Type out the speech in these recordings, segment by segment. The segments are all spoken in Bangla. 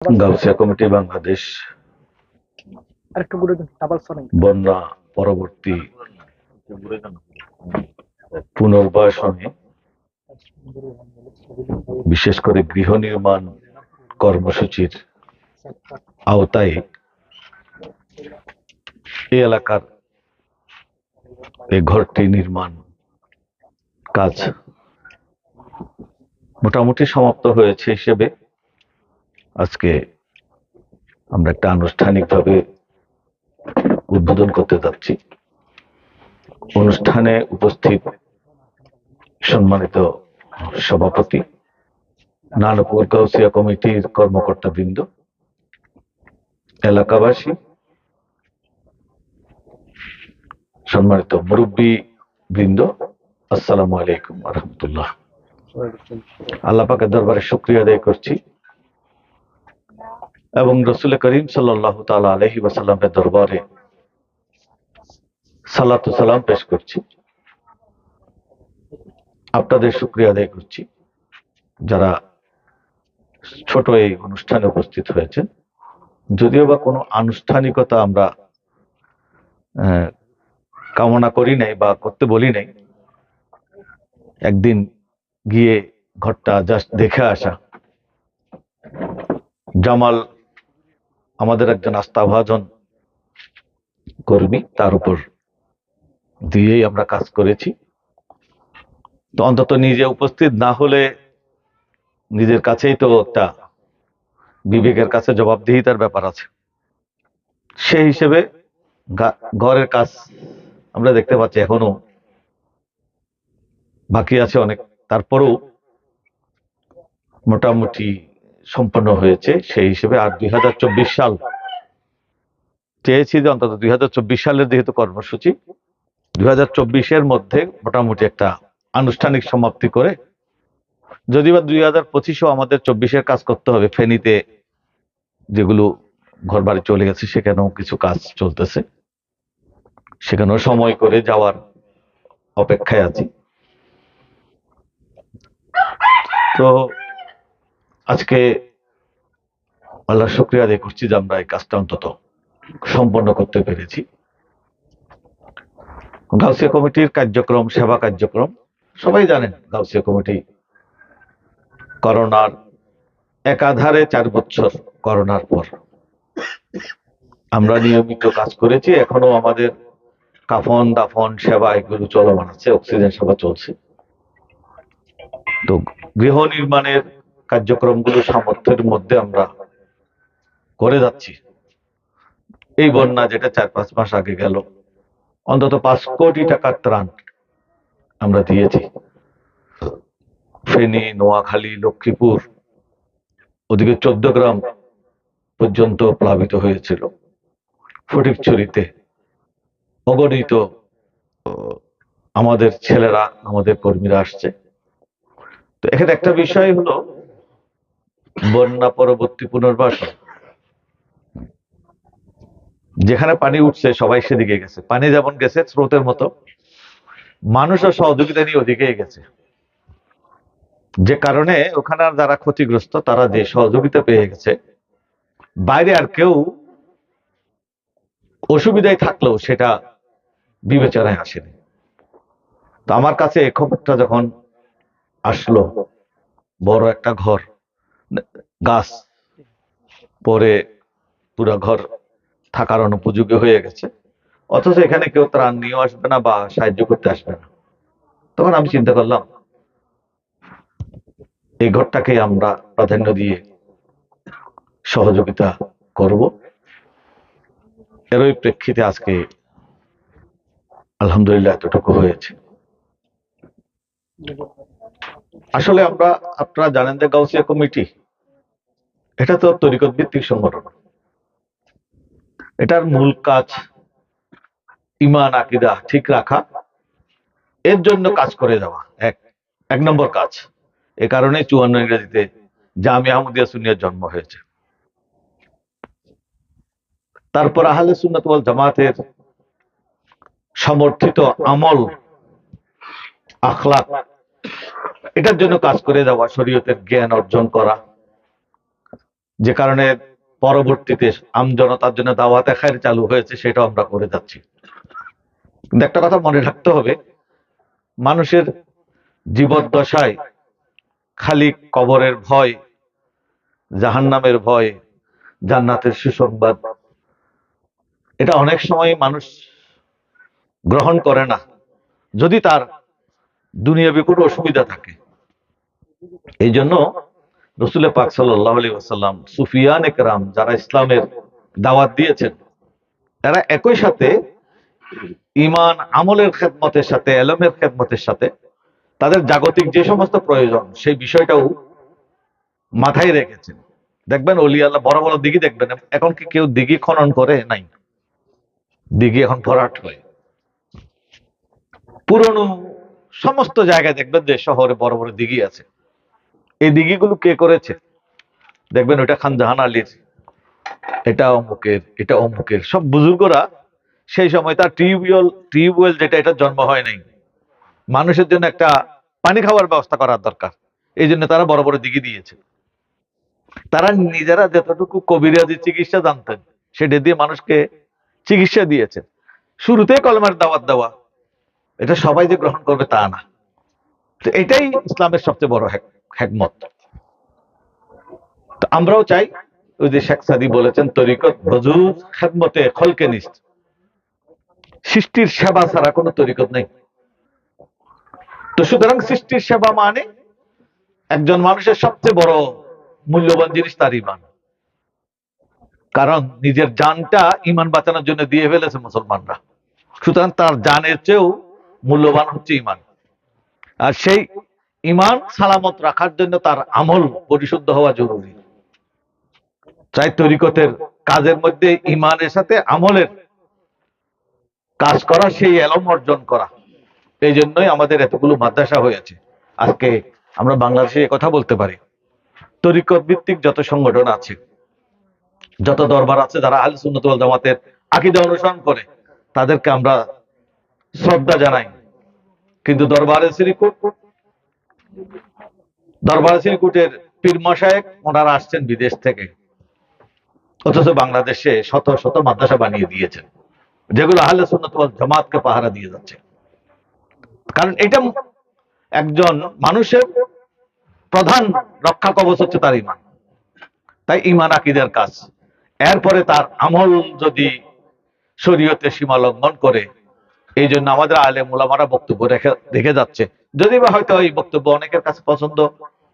কমিটি বাংলাদেশ বন্যা পরবর্তী পুনর্বাসনে বিশেষ করে গৃহ নির্মাণ কর্মসূচির আওতায় এই এলাকার এই ঘরটি নির্মাণ কাজ মোটামুটি সমাপ্ত হয়েছে হিসেবে। আজকে আমরা একটা আনুষ্ঠানিকভাবে উদ্বোধন করতে যাচ্ছি। অনুষ্ঠানে উপস্থিত সম্মানিত সভাপতি নানপুর গাউসিয়া কমিটির কর্মকর্তা বৃন্দ এলাকাবাসী সম্মানিত মুরব্বী বৃন্দ আসসালামু আলাইকুম রহমতুল্লাহ। আল্লাহ পাকের দরবারে শুক্রিয়া আদায় করছি। এবং রসুল করিম সাল্লাহ তালা আলহি ওয়াসাল্লামের দরবারে সালাত সালাম পেশ করছি। আপনাদের শুক্রিয়া আদায় করছি। যারা ছোট এই অনুষ্ঠানে উপস্থিত হয়েছেন, যদিও বা কোনো আনুষ্ঠানিকতা আমরা কামনা করি নাই বা করতে বলি নাই, একদিন গিয়ে ঘরটা জাস্ট দেখে আসা। জামাল আমাদের একজন আস্থাভাজন কর্মী, তার উপর দিয়েই আমরা কাজ করেছি। তো অন্তত নিজে উপস্থিত না হলে নিজের কাছেই তো একটা বিবেকের কাছে জবাবদিহিতার ব্যাপার আছে। সেই হিসেবে ঘরের কাজ আমরা দেখতে পাচ্ছি এখনও বাকি আছে অনেক। তারপরেও মোটামুটি সম্পন্ন হয়েছে, সেই হিসেবে আর দুই হাজার চব্বিশ সাল। চেয়েছি যে অন্তত দুই হাজার চব্বিশ সালের যেহেতু কর্মসূচি, দুই এর মধ্যে মোটামুটি একটা আনুষ্ঠানিক সমাপ্তি করে যদি বা দুই হাজার পঁচিশেও আমাদের চব্বিশের কাজ করতে হবে, ফেনীতে যেগুলো ঘর বাড়ি চলে গেছে সেখানেও কিছু কাজ চলতেছে। সেখানেও সময় করে যাওয়ার অপেক্ষায় আছি। তো আজকে আল্লাহ শুক্রিয়া আদায় করছি যে আমরা এই কাজটা অন্তত সম্পন্ন করতে পেরেছি। গাউসিয়া কমিটির কার্যক্রম, সেবা কার্যক্রম, সবাই জানেন গাউসিয়া কমিটি করোনার একাধারে চার বছর করোনার পর। আমরা নিয়মিত কাজ করেছি, এখনও আমাদের কাফন, দাফন, সেবা এগুলো চলমান আছে, অক্সিজেন সেবা চলছে। তো গৃহ নির্মাণের কার্যক্রমগুলো সামর্থ্যের মধ্যে আমরা করে যাচ্ছি। এই বন্যা যেটা চার পাঁচ মাস আগে গেল, অন্তত পাঁচ কোটি টাকার ত্রাণ আমরা দিয়েছি। ফেনী, নোয়াখালী, লক্ষ্মীপুর, ওদিকে চোদ্দ গ্রাম পর্যন্ত প্লাবিত হয়েছিল। ফটিকছড়িতে অগণিত আমাদের ছেলেরা, আমাদের কর্মীরা আসছে। তো এখানে একটা বিষয় হলো, বন্যা পরবর্তী পুনর্বাসন। যেখানে পানি উঠছে, সবাই সেদিকে গেছে। পানি যেমন গেছে, স্রোতের মতো। মানুষও সহযোগিতা নিয়ে ওদিকে গেছে। যে কারণে ওখানে আর যারা ক্ষতিগ্রস্ত, তারা যে সহযোগিতা পেয়ে গেছে, বাইরে আর কেউ অসুবিধায় থাকলেও সেটা বিবেচনায় আসেনি। তো আমার কাছে এই খবরটা যখন আসলো, বড় একটা ঘর, গাছ, পরে পুরো ঘর থাকার অনুপযোগী হয়ে গেছে। অথচ এখানে কেউ ত্রাণ নিয়েও আসবে না বা সাহায্য করতে আসবে না। তখন আমি চিন্তা করলাম, এই ঘরটাকে আমরা প্রাধান্য দিয়ে সহযোগিতা করব। এরই প্রেক্ষিতে আজকে আলহামদুলিল্লাহ এতটুকু হয়েছে। আসলে আমরা, আপনারা জানেন যে গাউসিয়া কমিটি, এটা তো তরিকত ভিত্তিক সংগঠন। এটার মূল কাজ ইমান, আকিদা ঠিক রাখা। এর জন্য কাজ করে যাওয়া এক এক নম্বর কাজ। এ কারণে চুয়ান্ন ইংরেজিতে জামি আহমদিয়া সুনিয়ার জন্ম হয়েছে। তারপর আহলে সুন্নাত জামাতের সমর্থিত আমল, আখলাক, এটার জন্য কাজ করে যাওয়া শরীয়তের জ্ঞান অর্জন করা। যে কারণে পরবর্তীতে আমজনতার জন্য দাওয়াতে খায়ের চালু হয়েছে, সেটাও আমরা করে যাচ্ছি। কিন্তু একটা কথা মনে রাখতে হবে, মানুষের জীবদ্দশায় খালি কবরের ভয়, জাহান্নামের ভয়, জান্নাতের সুসংবাদ, এটা অনেক সময় মানুষ গ্রহণ করে না। যদি তার দুনিয়াবি কোনো অসুবিধা থাকে, এই জন্য রসুল পাক সাল্লাহ আলী আসাল্লাম সুফিয়ান একরাম যারা ইসলামের দাওয়াত দিয়েছেন, তারা একই সাথে ইমান আমলের খেদমতের সাথে, এলমের খেদমতের সাথে তাদের জাগতিক যে সমস্ত প্রয়োজন সেই বিষয়টাও মাথায় রেখেছেন। দেখবেন অলি আল্লাহ বড় বড় দিঘি দেখবেন, এখন কি কেউ দিঘি খনন করে? নাই। দিঘি এখন ভরাট হয়। পুরনো সমস্ত জায়গায় দেখবেন যে শহরে বড় বড় দিঘি আছে। এই দিঘিগুলো কে করেছে? দেখবেন ওটা খান জাহান আলীর, এটা অমুকের এটা অমুকের। সব বুজুর্গরা সেই সময় তার টিউবওয়েল টিউবওয়েল যেটা, এটা জন্ম হয় নাই। মানুষের জন্য একটা পানি খাওয়ার ব্যবস্থা করার দরকার। এই জন্য তারা বড় বড় দিঘি দিয়েছে। তারা নিজেরা যতটুকু কবিরাজি চিকিৎসা জানতেন, সেটা দিয়ে মানুষকে চিকিৎসা দিয়েছেন শুরুতে কলমের দাওয়াত দেওয়া। এটা সবাই যে গ্রহণ করবে তা না। তো এটাই ইসলামের সবচেয়ে বড় হ্যাক- হ্যাকমত তো আমরাও চাই ওই যে শেখ সাদি বলেছেন, তরিকত বজুজ খেদমতে খলকে নিস্ত। সৃষ্টির সেবা ছাড়া কোনো তরিকত নেই। তো সুতরাং সৃষ্টির সেবা মানে একজন মানুষের সবচেয়ে বড় মূল্যবান জিনিস তার ইমান কারণ নিজের জানটা ইমান বাঁচানোর জন্য দিয়ে ফেলেছে মুসলমানরা। সুতরাং তার জানের চেয়েও মূল্যবান হচ্ছে ইমান আর সেই ইমান সালামত রাখার জন্য তার আমল পরিশুদ্ধ হওয়া জরুরি। চাই তরিকতের কাজের মধ্যে ইমানের সাথে আমলের কাজ করা, সেই এলম অর্জন করা। এই জন্যই আমাদের এতগুলো মাদ্রাসা হয়েছে। আজকে আমরা বাংলাদেশে কথা বলতে পারি। তরিকত ভিত্তিক যত সংগঠন আছে, যত দরবার আছে, যারা আল সুন্নত জামাতের আকিদা অনুসরণ করে, তাদেরকে আমরা শ্রদ্ধা জানাই। কিন্তু দরবারে শ্রীকুট, দরবারে শ্রীকুটের পীর মশায়েক, ওনারা আসছেন বিদেশ থেকে। অথচ বাংলাদেশে শত শত মাদ্রাসা বানিয়ে দিয়েছেন। যেগুলো আহলে সুন্নত জামাতকে পাহারা দিয়ে যাচ্ছে। কারণ এটা একজন মানুষের প্রধান রক্ষা কবচ হচ্ছে তার ইমান। তাই ইমান আকিদের কাজ। এরপরে তার আমল যদি শরীয়তে সীমা লঙ্ঘন করে এই জন্য আমাদের আলে মোলামারা বক্তব্য রেখে রেখে যাচ্ছে। যদি বা হয়তো এই বক্তব্য অনেকের কাছে পছন্দ,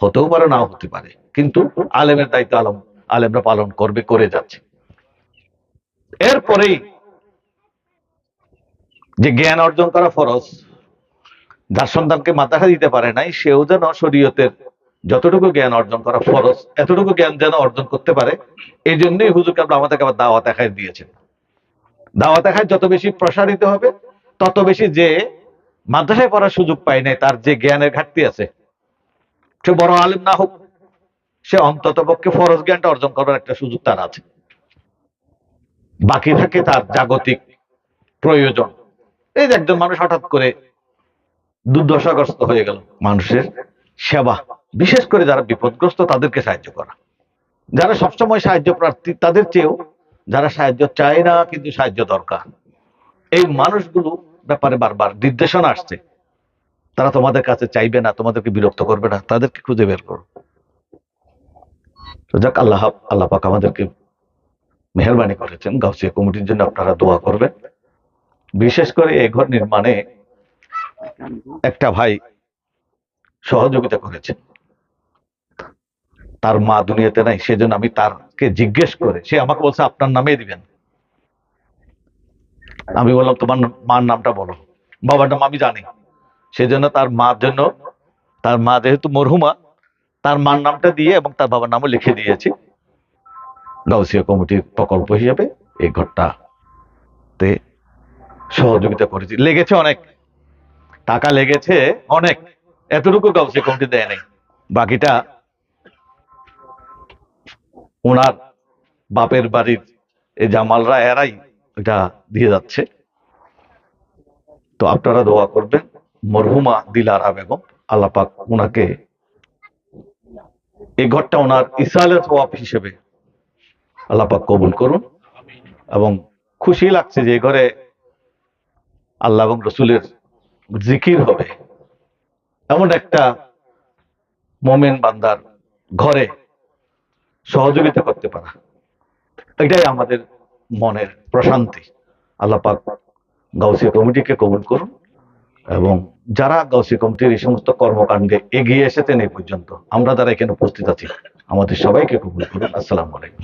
হতেও পারে, নাও হতে পারে। কিন্তু আলেমের দায়িত্ব আলম আলেমরা পালন করবে, করে যাচ্ছে। এরপরেই যে জ্ঞান অর্জন করা ফরজ, যার সন্তানকে মাদ্রাসা দিতে পারে নাই, সেও যেন শরীয়তের যতটুকু জ্ঞান অর্জন করা ফরজ, এতটুকু জ্ঞান যেন অর্জন করতে পারে এই জন্যই হুজুরকে আমরা আমাদেরকে আবার দাওয়াত দেখায় দিয়েছেন। দাওয়াত দেখায় যত বেশি প্রসারিত হবে তত বেশি যে মাদ্রাসায় পড়ার সুযোগ পায় নাই, তার যে জ্ঞানের ঘাটতি আছে। সে বড় আলেম না হোক, সে অন্তত পক্ষে ফরজ জ্ঞানটা অর্জন করার একটা সুযোগ তার আছে। বাকি থাকে তার জাগতিক প্রয়োজন। এই একজন মানুষ হঠাৎ করে দুর্দশাগ্রস্ত হয়ে গেল, মানুষের সেবা, বিশেষ করে যারা বিপদগ্রস্ত, তাদেরকে সাহায্য করা। যারা সবসময় সাহায্য প্রার্থী, তাদের চেয়েও যারা সাহায্য চায় না, কিন্তু সাহায্য দরকার। এই মানুষগুলো ব্যাপারে বারবার নির্দেশনা আসছে। তারা তোমাদের কাছে চাইবে না, তোমাদেরকে বিরক্ত করবে না, তাদেরকে খুঁজে বের করো। যাক, আল্লাহ আল্লাহ পাক আমাদেরকে মেহরবানি করেছেন। গাউসিয়া কমিটির জন্য আপনারা দোয়া করবেন। বিশেষ করে এই ঘর নির্মাণে একটা ভাই সহযোগিতা করেছেন। তার মা দুনিয়াতে নাই, সেজন্য আমি তারকে জিজ্ঞেস করে, সে আমাকে বলছে, আপনার নামে দিবেন। আমি বললাম, তোমার মার নামটা বলো। বাবার নাম আমি জানি। সেজন্য তার মার জন্য, তার মা যেহেতু মরহুমা, তার মার নামটা দিয়ে এবং তার বাবার নামও লিখে দিয়েছি। গাউসিয়া কমিটির প্রকল্প হিসেবে এই ঘরটাতে সহযোগিতা করেছি। লেগেছে অনেক। টাকা লেগেছে অনেক। এতটুকু গাউসিয়া কমিটি দেয় নাই। বাকিটা ওনার বাপের বাড়ির এই জামালরা, এরাই এটা দিয়ে যাচ্ছে। তো আপনারা দোয়া করবেন। মরহুমা দিলারা বেগম আল্লাপাক ওনাকে এই ঘরটা ওনার ইসালের ওয়াপ হিসেবে আল্লাহ পাক কবুল করুন এবং খুশি লাগছে যে ঘরে আল্লাহ এবং রসুলের জিকির হবে। এমন একটা মোমেন বান্দার ঘরে সহযোগিতা করতে পারা। এটাই আমাদের মনের প্রশান্তি। আল্লাপাক গাউসিয়া কমিটিকে কবুল করুন এবং যারা গাউসি কমিটির এই সমস্ত কর্মকাণ্ডে এগিয়ে এসেছেন এই পর্যন্ত, আমরা যারা এখানে উপস্থিত আছি, আমাদের সবাইকে কবুল করুন। আসসালামু আলাইকুম।